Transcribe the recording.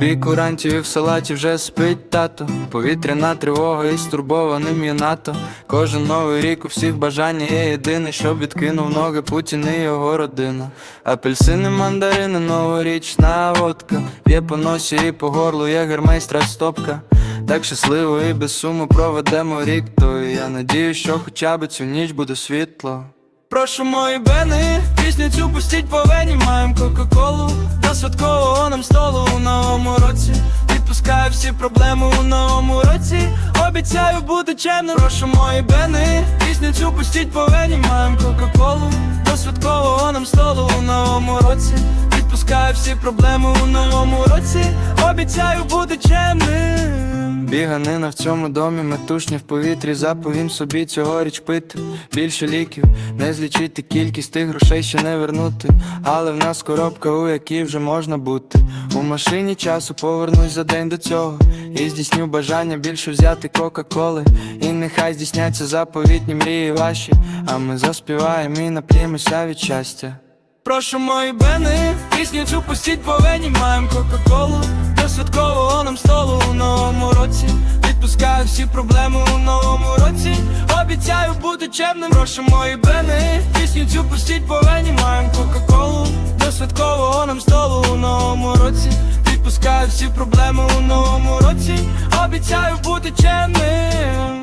і курантів, і в салаті вже спить тато. Повітряна тривога і стурбованим є НАТО. Кожен новий рік у всіх бажання є єдине, щоб відкинув ноги Путін і його родина. Апельсини, мандарини, новорічна водка. Є по носі і по горлу, є гермейстра стопка. Так щасливо і без суму проведемо рік, то я надію, що хоча б цю ніч буде світло. Прошу мої бени, пісню цю пустіть по вені. Маєм кока-колу до святкового нам столу у новому році. Відпускаю всі проблеми у новому році. Обіцяю бути чемним. Прошу мої бени, пісню цю пустіть по вені. Маєм кока-колу до святкового нам столу у новому році Відпускаю всі проблеми у новому році Обіцяю бути чемним Біганина в цьому домі, метушня в повітрі, заповім собі цьогоріч пити більше ліків, не злічити кількість тих грошей ще не вернути. Але в нас коробка, у якій вже можна бути. У машині часу повернусь за день до цього. І здійсню бажання більше взяти Кока-Коли. І нехай здійсняться заповітні мрії ваші. А ми заспіваємо і нап'ємося від щастя. Прошу мої бени, пісню цю пустіть по вені Маєм кока-колу до святкового нам столу. У новому році Відпускаю всі проблеми у новому році. Обіцяю бути чемним. Прошу мої бени, пісню цю пустіть по вені Маєм кока-колу до святкового нам столу. У новому році Відпускаю всі проблеми у новому році. Обіцяю бути чемним